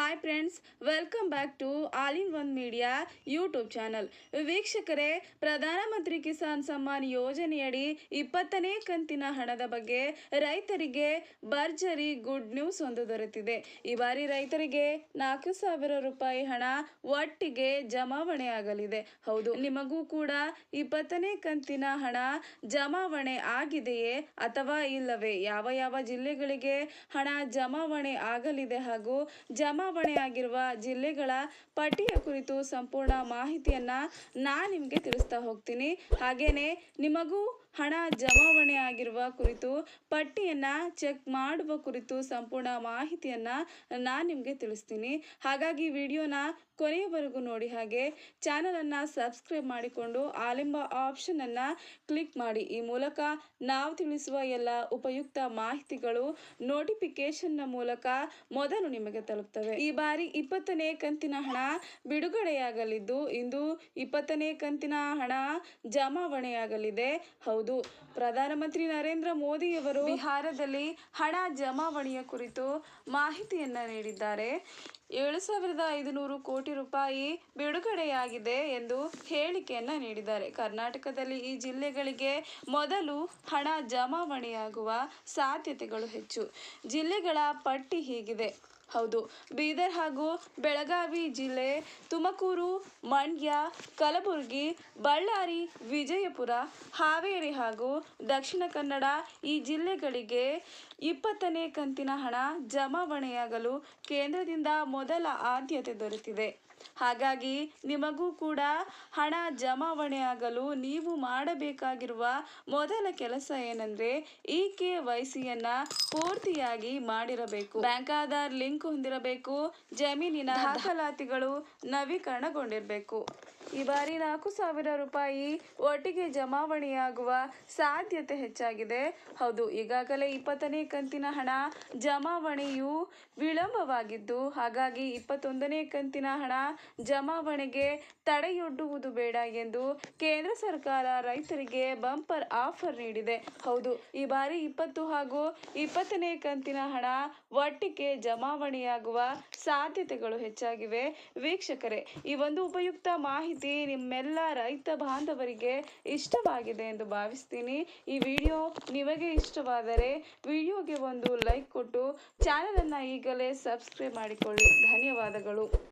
Hi friends welcome back to all in one media YouTube channel ವೀಕ್ಷಕರೇ, ಪ್ರಧಾನಮಂತ್ರಿ ಕಿಸಾನ್ ಸಮ್ಮಾನ್ ಯೋಜನೆಯಡಿ ಇಪ್ಪತ್ತನೇ ಕಂತಿನ ಹಣದ ಬಗ್ಗೆ ರೈತರಿಗೆ ಭರ್ಜರಿ ಗುಡ್ ನ್ಯೂಸ್ ಒಂದು ದೊರೆತಿದೆ. ಈ ಬಾರಿ ರೈತರಿಗೆ ನಾಲ್ಕು ಸಾವಿರ ರೂಪಾಯಿ ಹಣ ಒಟ್ಟಿಗೆ ಜಮಾವಣೆ ಆಗಲಿದೆ. ಹೌದು, ನಿಮಗೂ ಕೂಡ ಇಪ್ಪತ್ತನೇ ಕಂತಿನ ಹಣ ಜಮಾವಣೆ ಆಗಿದೆಯೇ ಅಥವಾ ಇಲ್ಲವೇ? ಯಾವ ಯಾವ ಜಿಲ್ಲೆಗಳಿಗೆ ಹಣ ಜಮಾವಣೆ ಆಗಲಿದೆ ಹಾಗೂ ಜಮಾವಣೆ ಆಗಿರುವ ಜಿಲ್ಲೆಗಳ ಪಟ್ಟಿಯ ಕುರಿತು ಸಂಪೂರ್ಣ ಮಾಹಿತಿಯನ್ನ ನಾನು ನಿಮಗೆ ತಿಳಿಸ್ತಾ ಹೋಗ್ತೀನಿ. ಹಾಗೇನೆ ನಿಮಗೂ ಹಣ ಜಮಾವಣೆ ಆಗಿರುವ ಕುರಿತು, ಪಟ್ಟಿಯನ್ನ ಚೆಕ್ ಮಾಡುವ ಕುರಿತು ಸಂಪೂರ್ಣ ಮಾಹಿತಿಯನ್ನ ನಾನು ನಿಮಗೆ ತಿಳಿಸ್ತೀನಿ. ಹಾಗಾಗಿ ವಿಡಿಯೋನ ಕೊನೆಯವರೆಗೂ ನೋಡಿ ಹಾಗೆ ಚಾನಲನ್ನು ಸಬ್ಸ್ಕ್ರೈಬ್ ಮಾಡಿಕೊಂಡು ಆಲೆಂಬ ಆಪ್ಷನನ್ನು ಕ್ಲಿಕ್ ಮಾಡಿ. ಈ ಮೂಲಕ ನಾವು ತಿಳಿಸುವ ಎಲ್ಲ ಉಪಯುಕ್ತ ಮಾಹಿತಿಗಳು ನೋಟಿಫಿಕೇಶನ್ನ ಮೂಲಕ ಮೊದಲು ನಿಮಗೆ ತಲುಪ್ತವೆ. ಈ ಬಾರಿ ಇಪ್ಪತ್ತನೇ ಕಂತಿನ ಹಣ ಬಿಡುಗಡೆಯಾಗಲಿದ್ದು, ಇಂದು ಇಪ್ಪತ್ತನೇ ಕಂತಿನ ಹಣ ಜಮಾವಣೆಯಾಗಲಿದೆ. ಹೌದು, ಪ್ರಧಾನಮಂತ್ರಿ ನರೇಂದ್ರ ಮೋದಿಯವರು ಬಿಹಾರದಲ್ಲಿ ಹಣ ಜಮಾವಣೆಯ ಕುರಿತು ಮಾಹಿತಿಯನ್ನ ನೀಡಿದ್ದಾರೆ. ಏಳು ಸಾವಿರದ ಐದುನೂರು ಕೋಟಿ ರೂಪಾಯಿ ಬಿಡುಗಡೆಯಾಗಿದೆ ಎಂದು ಹೇಳಿಕೆಯನ್ನ ನೀಡಿದ್ದಾರೆ. ಕರ್ನಾಟಕದಲ್ಲಿ ಈ ಜಿಲ್ಲೆಗಳಿಗೆ ಮೊದಲು ಹಣ ಜಮಾವಣೆಯಾಗುವ ಸಾಧ್ಯತೆಗಳು ಹೆಚ್ಚು. ಜಿಲ್ಲೆಗಳ ಪಟ್ಟಿ ಹೀಗಿದೆ. ಹೌದು. ಬೀದರ್ ಹಾಗೂ ಬೆಳಗಾವಿ ಜಿಲ್ಲೆ ತುಮಕೂರು, ಮಂಡ್ಯ, ಕಲಬುರಗಿ, ಬಳ್ಳಾರಿ, ವಿಜಯಪುರ, ಹಾವೇರಿ ಹಾಗೂ ದಕ್ಷಿಣ ಕನ್ನಡ ಈ ಜಿಲ್ಲೆಗಳಿಗೆ ಇಪ್ಪತ್ತನೇ ಕಂತಿನ ಹಣ ಜಮಾವಣೆಯಾಗಲು ಕೇಂದ್ರದಿಂದ ಮೊದಲ ಆದ್ಯತೆ ದೊರೆತಿದೆ. ಹಾಗಾಗಿ ನಿಮಗೂ ಕೂಡ ಹಣ ಜಮಾವಣೆಯಾಗಲು ನೀವು ಮಾಡಬೇಕಾಗಿರುವ ಮೊದಲ ಕೆಲಸ ಏನಂದ್ರೆ ಇ ಕೆ ವೈ ಸಿಯನ್ನ ಪೂರ್ತಿಯಾಗಿ ಮಾಡಿರಬೇಕು. ಬ್ಯಾಂಕ್ ಆಧಾರ್ ಲಿಂಕ್ ಹೊಂದಿರಬೇಕು. ಜಮೀನಿನ ದಾಖಲಾತಿಗಳು ನವೀಕರಣಗೊಂಡಿರಬೇಕು. ಈ ಬಾರಿ ನಾಲ್ಕು ಸಾವಿರ ರೂಪಾಯಿ ಒಟ್ಟಿಗೆ ಜಮಾವಣೆಯಾಗುವ ಸಾಧ್ಯತೆ ಹೆಚ್ಚಾಗಿದೆ. ಹೌದು ಈಗಾಗಲೇ ಇಪ್ಪತ್ತನೇ ಕಂತಿನ ಹಣ ಜಮಾವಣೆಯು ವಿಳಂಬವಾಗಿದ್ದು ಹಾಗಾಗಿ ಇಪ್ಪತ್ತೊಂದನೇ ಕಂತಿನ ಹಣ ಜಮಾವಣೆಗೆ ತಡೆಯೊಡ್ಡುವುದು ಬೇಡ ಎಂದು ಕೇಂದ್ರ ಸರ್ಕಾರ ರೈತರಿಗೆ ಬಂಪರ್ ಆಫರ್ ನೀಡಿದೆ. ಹೌದು ಈ ಬಾರಿ ಇಪ್ಪತ್ತು ಹಾಗೂ ಇಪ್ಪತ್ತನೇ ಕಂತಿನ ಹಣ ಒಟ್ಟಿಗೆ ಜಮಾವಣೆಯಾಗುವ ಸಾಧ್ಯತೆಗಳು ಹೆಚ್ಚಾಗಿವೆ. ವೀಕ್ಷಕರೇ, ಈ ಒಂದು ಉಪಯುಕ್ತ ಮಾಹಿತಿ ನಿಮ್ಮೆಲ್ಲ ರೈತ ಬಾಂಧವರಿಗೆ ಇಷ್ಟವಾಗಿದೆ ಎಂದು ಭಾವಿಸ್ತೀನಿ. ಈ ವಿಡಿಯೋ ನಿಮಗೆ ಇಷ್ಟವಾದರೆ ವಿಡಿಯೋಗೆ ಒಂದು ಲೈಕ್ ಕೊಟ್ಟು ಚಾನಲನ್ನು ಈಗಲೇ ಸಬ್ಸ್ಕ್ರೈಬ್ ಮಾಡಿಕೊಳ್ಳಿ. ಧನ್ಯವಾದಗಳು.